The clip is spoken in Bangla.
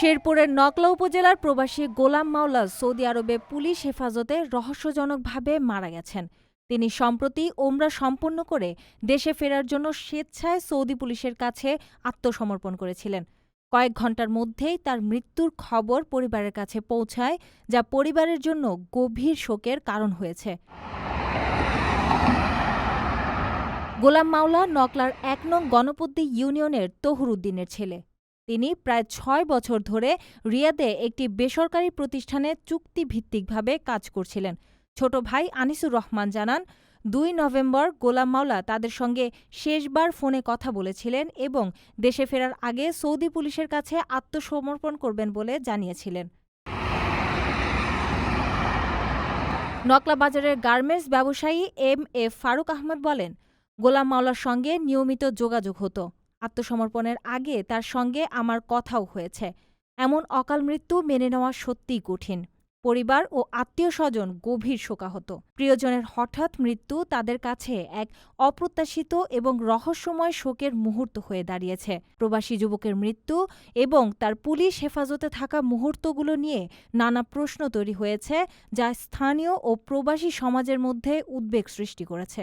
শেরপুরের নকলা উপজেলার প্রবাসী গোলাম মাওলা সৌদি আরবে পুলিশ হেফাজতে রহস্যজনকভাবে মারা গেছেন। তিনি সম্প্রতি ওমরা সম্পন্ন করে দেশে ফেরার জন্য স্বেচ্ছায় সৌদি পুলিশের কাছে আত্মসমর্পণ করেছিলেন। কয়েক ঘণ্টার মধ্যেই তার মৃত্যুর খবর পরিবারের কাছে পৌঁছায়, যা পরিবারের জন্য গভীর শোকের কারণ হয়েছে। গোলাম মাওলা নকলার এক নং গণপতি ইউনিয়নের তহুরুদ্দিনের ছেলে। তিনি প্রায় ছয় বছর ধরে রিয়াদে একটি বেসরকারি প্রতিষ্ঠানে চুক্তিভিত্তিকভাবে কাজ করছিলেন। ছোট ভাই আনিসুর রহমান জানান, দুই নভেম্বর গোলাম মাওলা তাদের সঙ্গে শেষবার ফোনে কথা বলেছিলেন এবং দেশে ফেরার আগে সৌদি পুলিশের কাছে আত্মসমর্পণ করবেন বলে জানিয়েছিলেন। নকলা বাজারের গার্মেন্টস ব্যবসায়ী এম এ ফারুক আহমদ বলেন, গোলাম মাওলার সঙ্গে নিয়মিত যোগাযোগ হতো। আত্মসমর্পণের আগে তার সঙ্গে আমার কথাও হয়েছে। এমন অকাল মৃত্যু মেনে নেওয়া সত্যিই কঠিন। পরিবার ও আত্মীয় স্বজন গভীর শোকাহত। প্রিয়জনের হঠাৎ মৃত্যু তাদের কাছে এক অপ্রত্যাশিত এবং রহস্যময় শোকের মুহূর্ত হয়ে দাঁড়িয়েছে। প্রবাসী যুবকের মৃত্যু এবং তার পুলিশ হেফাজতে থাকা মুহূর্তগুলো নিয়ে নানা প্রশ্ন তৈরি হয়েছে, যা স্থানীয় ও প্রবাসী সমাজের মধ্যে উদ্বেগ সৃষ্টি করেছে।